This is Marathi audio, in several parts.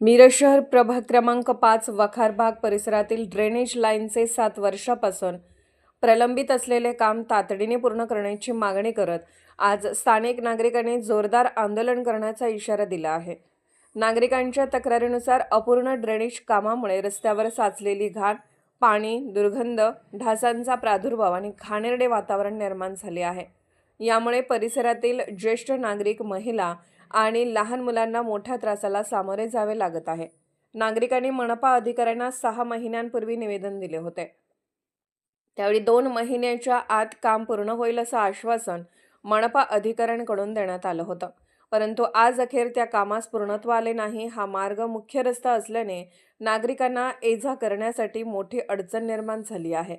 मिरज शहर प्रभाग क्रमांक पाच वखार भाग परिसरातील ड्रेनेज लाईनचे सात वर्षापासून प्रलंबित असलेले काम तातडीने पूर्ण करण्याची मागणी करत आज स्थानिक नागरिकांनी जोरदार आंदोलन करण्याचा इशारा दिला आहे. नागरिकांच्या तक्रारीनुसार अपूर्ण ड्रेनेज कामामुळे रस्त्यावर साचलेली घाण पाणी दुर्गंध ढासांचा प्रादुर्भाव आणि घाणेरडे वातावरण निर्माण झाले आहे. यामुळे परिसरातील ज्येष्ठ नागरिक महिला आणि लहान मुलांना मोठ्या त्रासाला सामोरे जावे लागत आहे. नागरिकांनी मनपा अधिकाऱ्यांना सहा महिन्यांपूर्वी निवेदन दिले होते. त्यावेळी दोन महिन्याच्या आत काम पूर्ण होईल असं आश्वासन मनपा अधिकाऱ्यांकडून देण्यात आलं होतं. परंतु आज अखेर त्या कामास पूर्णत्व आले नाही हा मार्ग मुख्य रस्ता असल्याने नागरिकांना ये करण्यासाठी मोठी अडचण निर्माण झाली आहे.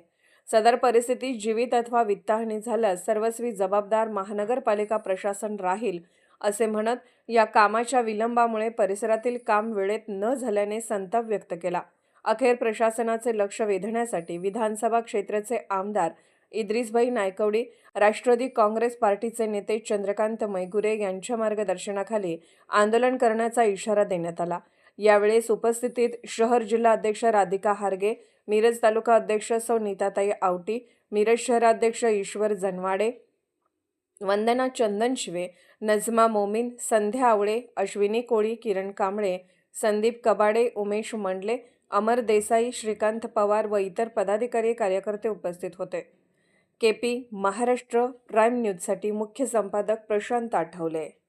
सदर परिस्थितीत जीवित अथवा वित्तहानी झाल्यास सर्वस्वी जबाबदार महानगरपालिका प्रशासन राहील असे म्हणत या कामाच्या विलंबामुळे परिसरातील काम वेळेत न झाल्याने संताप व्यक्त केला. अखेर प्रशासनाचे लक्ष वेधण्यासाठी विधानसभा क्षेत्राचे आमदार इद्रिसभाई नायकवडी राष्ट्रवादी काँग्रेस पार्टीचे नेते चंद्रकांत मैगुरे यांच्या मार्गदर्शनाखाली आंदोलन करण्याचा इशारा देण्यात आला. यावेळेस उपस्थितीत शहर जिल्हा अध्यक्ष राधिका हारगे मिरज तालुका अध्यक्ष सौ नीताताई आवटी मिरज शहराध्यक्ष ईश्वर जनवाडे वंदना चंदन शिवे नजमा मोमीन संध्या आवळे अश्विनी कोळी किरण कांबळे संदीप कबाडे उमेश मंडले अमर देसाई श्रीकांत पवार व इतर पदाधिकारी कार्यकर्ते उपस्थित होते. के पी महाराष्ट्र प्राईम न्यूजसाठी मुख्य संपादक प्रशांत आठवले.